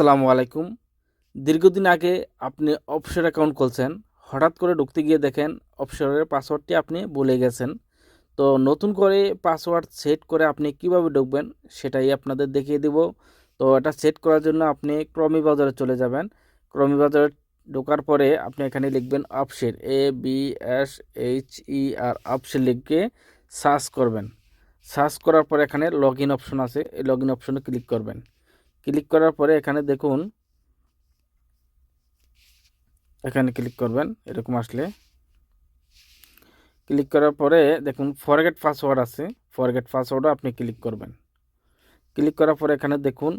আসসালামু আলাইকুম। দীর্ঘদিন আগে আপনি অফশোর অ্যাকাউন্ট খুলছেন। হঠাৎ করে ঢুকতে গিয়ে দেখেন অফশোরের পাসওয়ার্ডটি আপনি ভুলে গেছেন। তো নতুন করে পাসওয়ার্ড সেট করে আপনি কীভাবে ঢুকবেন সেটাই আপনাদের দেখিয়ে দেব। তো এটা সেট করার জন্য আপনি ক্রমি বাজারে চলে যাবেন। ক্রমি বাজারে ঢোকার পরে আপনি এখানে লিখবেন Absher A B S H E R Absher লিখে সার্চ করবেন। সার্চ করার পরে এখানে লগ ইন অপশন আছে। এই লগ ইন অপশনে ক্লিক করবেন। ক্লিক করার পরে এখানে দেখুন, এখানে ক্লিক করবেন, এরকম আসলে। ক্লিক করার পরে দেখুন ফরগেট পাসওয়ার্ড আছে। ফরগেট পাসওয়ার্ডও আপনি ক্লিক করবেন। ক্লিক করার পরে এখানে দেখুন,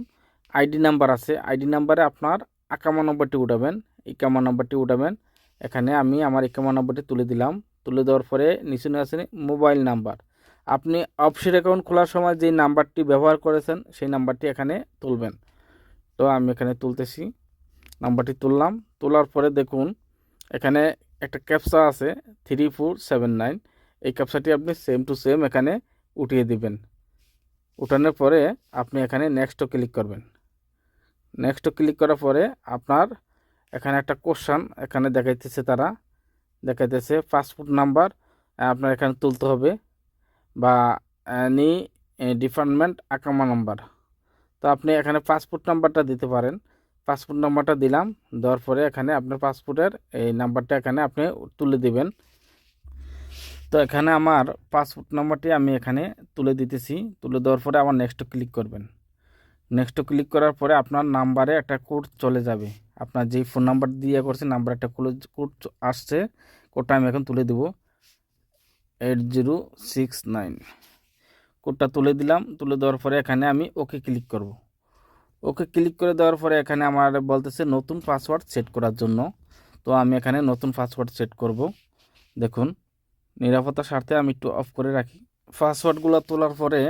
আইডি নাম্বার আছে। আইডি নাম্বারে আপনার আকামা নম্বরটি উঠাবেন। ইকামা নম্বরটি উঠাবেন। এখানে আমি আমার ইকামা নম্বরটি তুলে দিলাম। তুলে দেওয়ার পরে নিচে আছে মোবাইল নাম্বার। আপনি অফশোর অ্যাকাউন্ট খোলার সময় যে নাম্বারটি ব্যবহার করেছেন, সেই নাম্বারটি এখানে তুলবেন। তো আমি এখানে তুলতেছি, নাম্বারটি তুললাম। তোলার পরে দেখুন, এখানে একটা ক্যাপসা আছে থ্রি ফোর সেভেন নাইন এই ক্যাপসাটি আপনি সেম টু সেম এখানে উঠিয়ে দিবেন। উঠানোর পরে আপনি এখানে নেক্সটও ক্লিক করবেন। নেক্সটও ক্লিক করার পরে আপনার এখানে একটা কোশ্চান এখানে দেখাইতেছে তারা। দেখাইতেছে পাসপোর্ট নাম্বার আপনার এখানে তুলতে হবে। বা এনি ডিপার্টমেন্ট আকামা নাম্বার তো আপনি এখানে পাসপোর্ট নাম্বারটা দিতে পারেন। পাসপোর্ট নাম্বারটা দিলাম, দেওয়ার পরে এখানে আপনার পাসপোর্টের এই নাম্বারটা এখানে আপনি তুলে দিবেন। তো এখানে আমার পাসপোর্ট নাম্বারটি আমি এখানে তুলে দিতেছি। তুলে দেওয়ার পরে আমার নেক্সট ক্লিক করবেন। নেক্সট ক্লিক করার পরে আপনার নাম্বারে একটা কোড চলে যাবে। আপনার যেই ফোন নাম্বার দিয়ে করছে নাম্বার একটা কোড আসছে কোডটা আমি এখন তুলে দেবো। এইট জিরো সিক্স নাইন কোডটা তুলে দিলাম, তুলে দেওয়ার পরে এখানে আমি ওকে ক্লিক করব। ওকে ক্লিক করে দেওয়ার পরে এখানে আমার বলতেছে নতুন পাসওয়ার্ড সেট করার জন্য। তো আমি এখানে নতুন পাসওয়ার্ড সেট করব। দেখুন, নিরাপত্তার স্বার্থে আমি একটু অফ করে রাখি। পাসওয়ার্ডগুলো তোলার পরে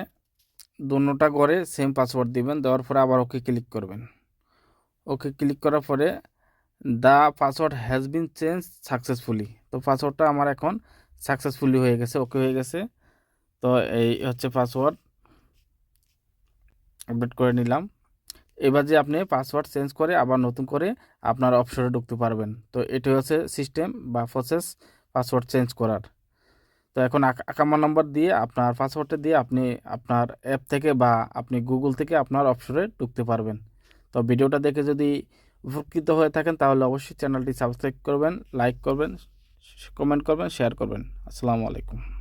দুটা ঘরে সেম পাসওয়ার্ড দিবেন, দেওয়ার পরে আবার ওকে ক্লিক করবেন। ওকে ক্লিক করার পরে the password has been change successfully তো পাসওয়ার্ডটা আমার এখন সাকসেসফুলি হয়ে গেছে ওকে হয়ে গেছে। তো এই হচ্ছে পাসওয়ার্ড আপডেট করে নিলাম। এবার যে আপনি পাসওয়ার্ড চেঞ্জ করে আবার নতুন করে আপনার অপশনে ঢুকতে পারবেন। তো এটি হচ্ছে সিস্টেম বা প্রসেস পাসওয়ার্ড চেঞ্জ করার। তো এখন আকামা নম্বর দিয়ে আপনার পাসওয়ার্ডটা দিয়ে আপনি আপনার অ্যাপ থেকে বা আপনি গুগল থেকে আপনার অপশনে ঢুকতে পারবেন। তো ভিডিওটা দেখে যদি উপকৃত হয়ে থাকেন তাহলে অবশ্যই চ্যানেলটি সাবস্ক্রাইব করবেন লাইক করবেন কমেন্ট করবেন শেয়ার করবেন। আসসালামু আলাইকুম।